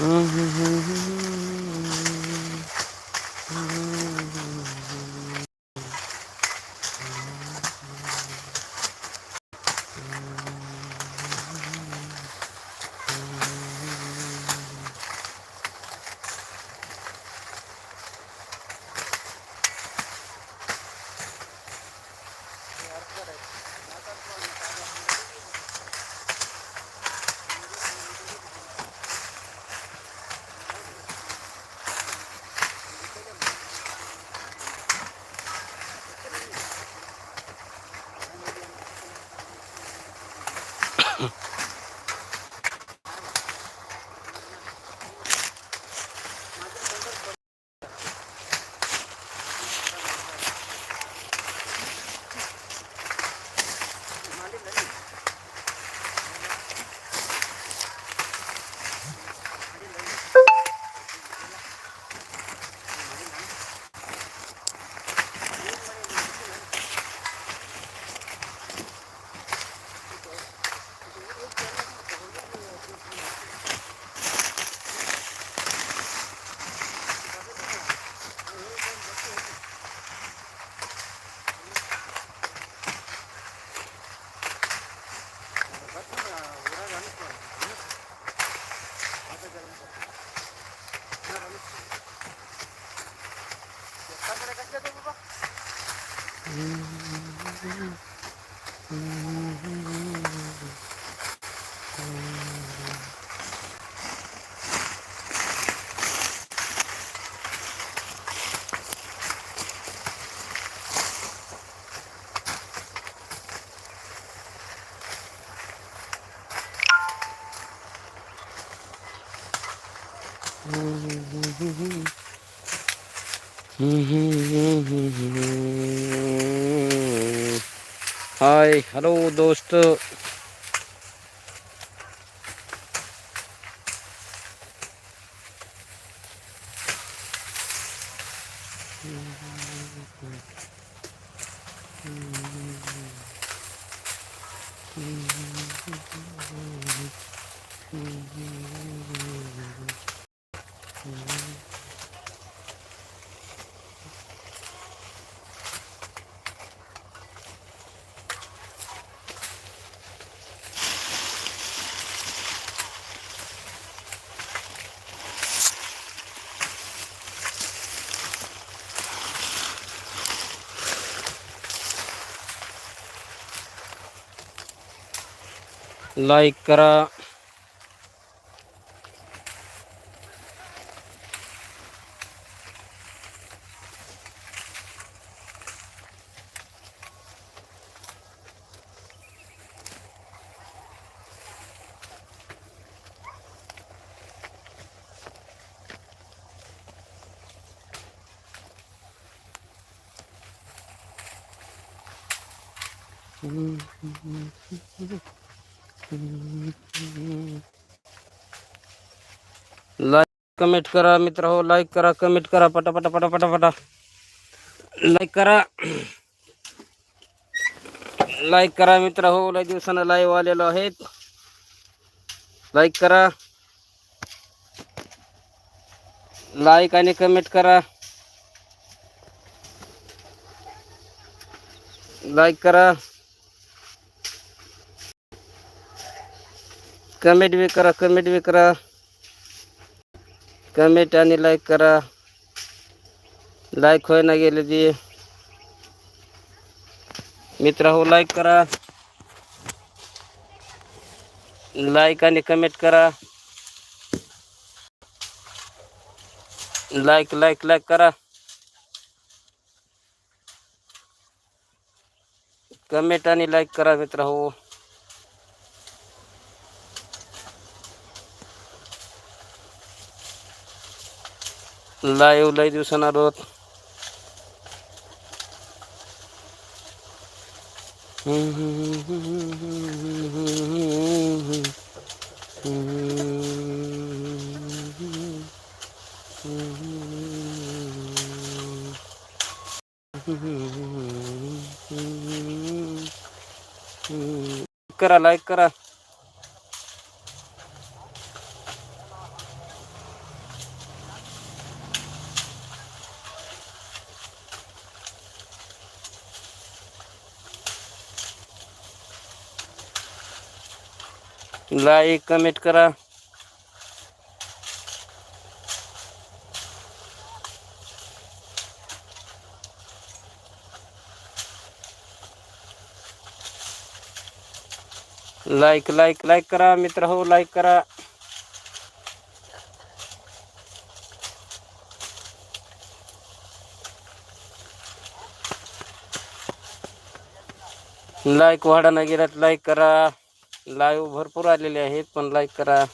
嗯嗯嗯嗯。हाय hello दोस्त like करा like comment करा, मित्र हो लाईक करा कमेंट करा, पटा पटा पटा लाईक करा। लाईक करा, मित्र हो, लय दिवसानं लाईव्ह आलेलो आहेत। करा। लाईक आणि कमेंट करा। लाईक करा। कमेंट भी करा, कमेंट भी करा। कमेंट आणि लाईक करा। लाईक होय ना गेले मित्र हो लाईक करा। लाईक आणि कमेंट करा। लाईक लाईक लाईक करा। कमेंट आणि लाईक करा मित्र हो लाईव्ह लय दिवसानं आलो करा लाईक करा. लाईक कमेंट करा। लाईक लाईक लाईक करा, मित्र हो लाईक करा। लाईक वाढा नाही लाईक करा। लाईव्ह भरपूर आलेले आहेत पण लाईक करा.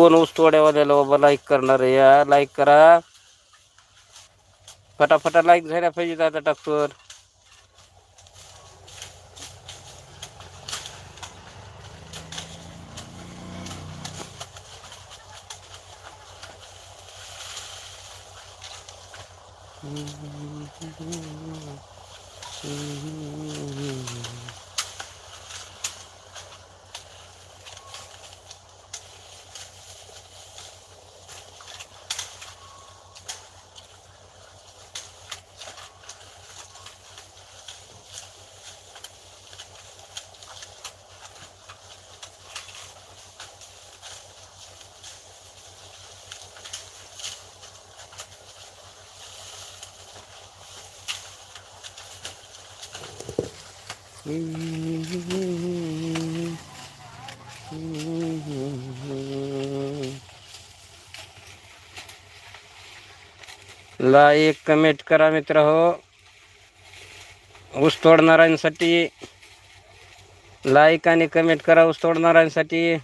कोण ऊसतोड्यावाल्याला बाबा लाईक करणार आहे. या लाईक करा. फटाफटा लाईक झाल्या पाहिजे दादा टाकतो लाईक कमेंट करा मित्र हो. ऊस तोडणाऱ्यांसाठी. लाईक आणि कमेंट करा ऊस तोडणाऱ्यांसाठी.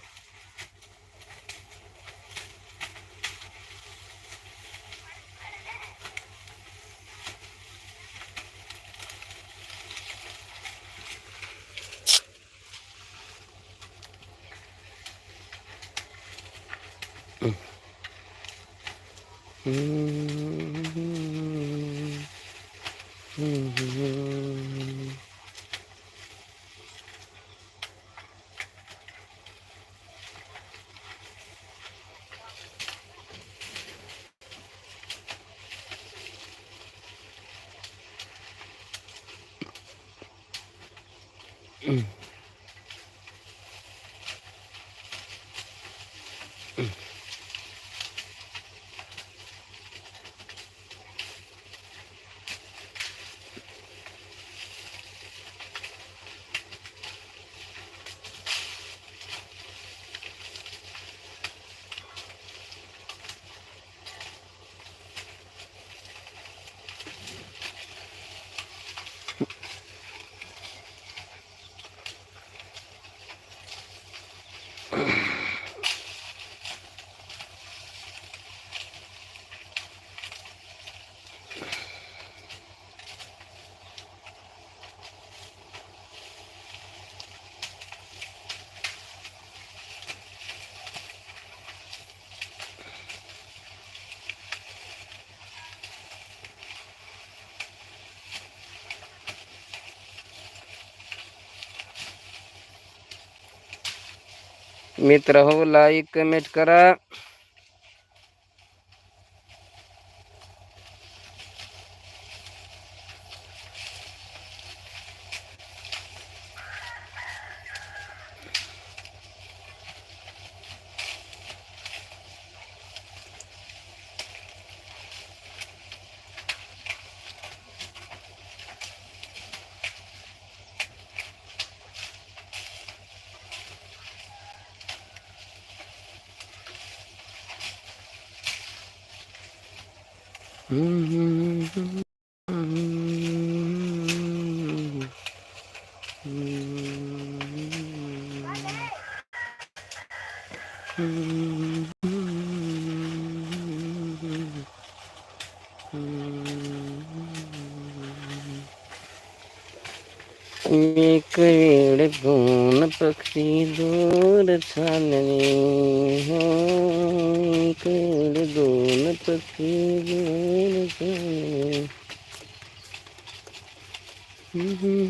Mm. मित्र हो लाइक कमेंट करा। പൂർണ പക്ഷി ദൂരസ്ഥാനേ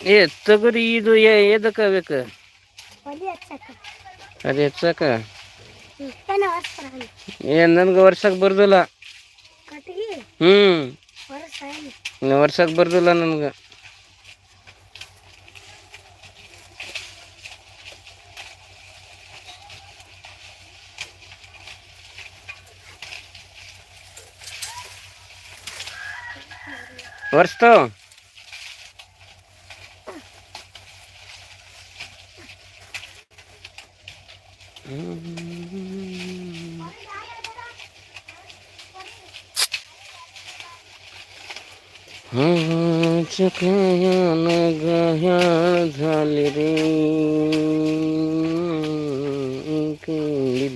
ಏ ತೊಗರಿ ಇದು ಎದಕ್ಕ ಬೇಕು ಅದು ಹೆಚ್ಚಾಕ ಏ ನನ್ಗೆ ವರ್ಷಕ್ಕೆ ಬರ್ದಿಲ್ಲ. ಹ್ಞೂ ವರ್ಷಕ್ಕೆ ಬರ್ದಿಲ್ಲ ನನ್ಗೆ. ವರ್ಷ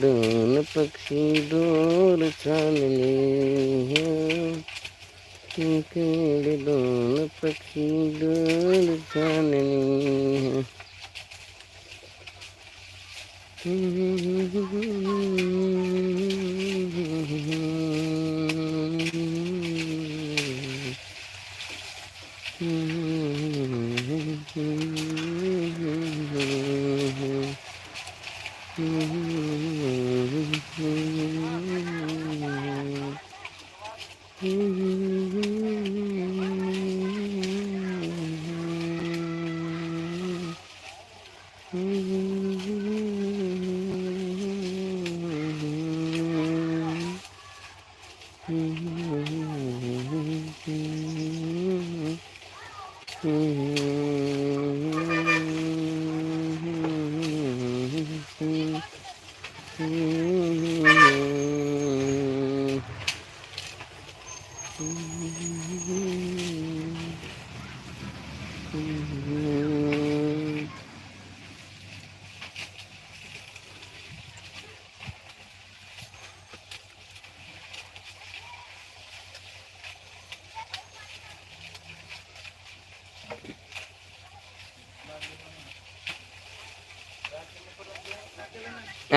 दोन पक्षी दूर चालले इकडे दोन पक्षी दूर चालले Mm-hmm.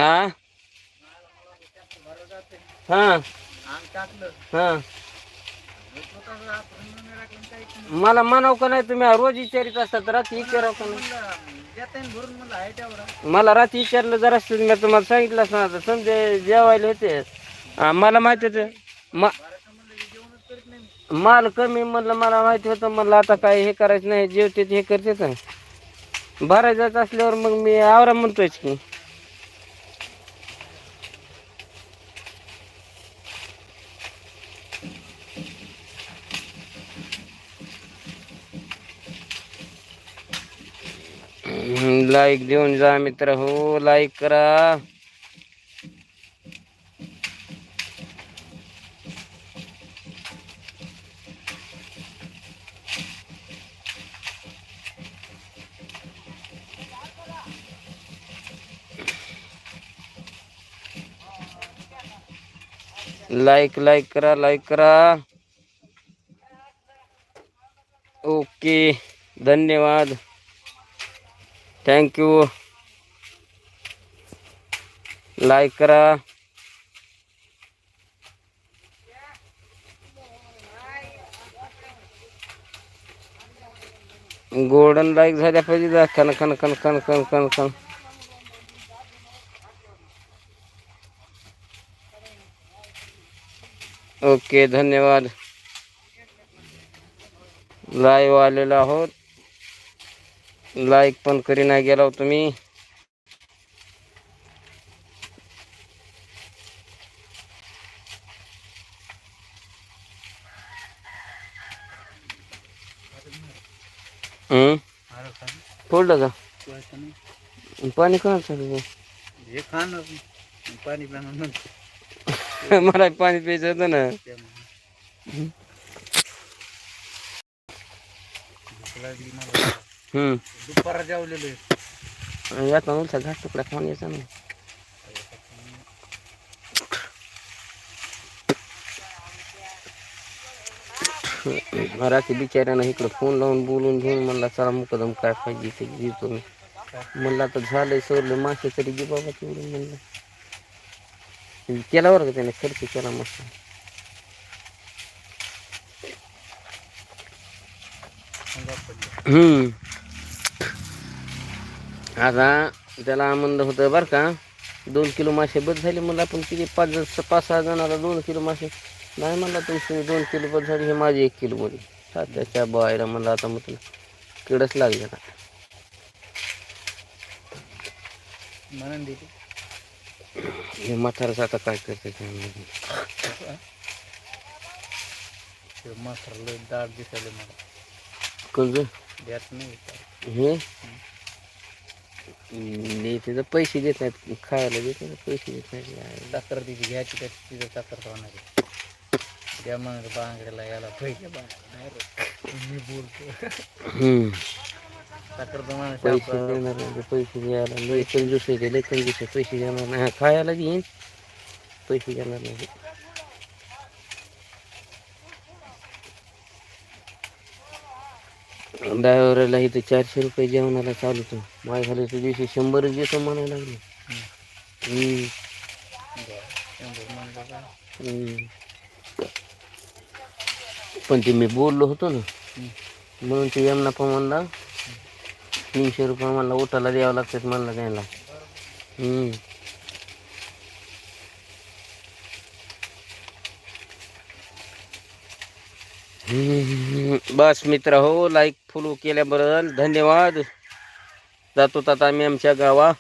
हा? हा? हा? मला म्हणाव का नाही तुम्ही रोज विचारित असतात रात्री विचाराव का नाही? मला रात्री विचारलं जरा मी तुम्हाला सांगितलं असं आता समजे जेवायला होते. मला माहिती होतं. मा माल कमी म्हणलं मला माहिती होतं. म्हणलं आता काय हे करायचं नाही जेवते हे करते तर भरायचं असल्यावर मग मी आवरा म्हणतोयच की. लाईक देऊन जा मित्र हो लाईक करा। लाईक लाईक करा लाईक करा। ओके धन्यवाद। थँक्यू लाइक करा। गोल्डन लाईक झाल्या कन कन कन कन कन कन कन। ओके धन्यवाद। लाईव्ह आलेलो आहोत लाईक पण करी नाही गेला तुम्ही फोडलं का? पाणी कोणा चालू हे खाणं पाणी मला पाणी प्यायचं होतं ना. हम्म. दुपारा जेवलेलो आहे आता नुसता घाट तुकडा खाऊन यायचा रात्री बिचाऱ्यानं इकडं फोन लावून बोलून घेऊन म्हणला चला मुकदम काय पाहिजे ते देतो मी म्हणलं आता झालंय सोडलं मासे तरी घे बाबा तेवढं म्हणलं. केला बरं का त्याने खर्च केला मस्त. हम्म. आता त्याला म्हणलं होतं बरं का. दोन किलो मासे बस झाले म्हणलं आपण किती? पाच जण- पाच सहा जणाला दोन किलो मासे. नाही म्हणला तुमचे दोन किलो बस झाले हे माझे एक किलो मध्ये त्याच्या बायला म्हणलं आता मग तुला किडच लागले आता. म्हणून हे म्हातारच आता काय करते काय माहिती. ते मसाला लय दाट दिसायले मला. कोणतं द्यात नाही का? हे. तर पैसे देत नाहीत खायला देते तर पैसे देत नाहीत. साखर तिची घ्यायची त्या तिथं साखर आहे. द्या मग बांगड्याला याला पैसे मी बोलतो. साखर तर पैसे देणार नाही पैसे द्यायला. लय कंजूस आहे ते लय कंजूस आहे. पैसे देणार नाही. हा, खायला देईन. पैसे देणार नाही. ड्रायव्हरला इथं चारशे रुपये जेवणाला चालू होतं माझ्या झालं त्या दिवशी शंभरच देतो म्हणायला लागले हम्म. हम्म. पण ते मी बोललो होतो ना म्हणून ते यमना म्हणला तीनशे रुपये म्हणला ओटाला द्यावं लागतात म्हणला त्यांना हम्म. हम्म. बस मित्र हो लाईक फॉलो केल्याबरोबर धन्यवाद. जातो आता आम्ही आमच्या गावा.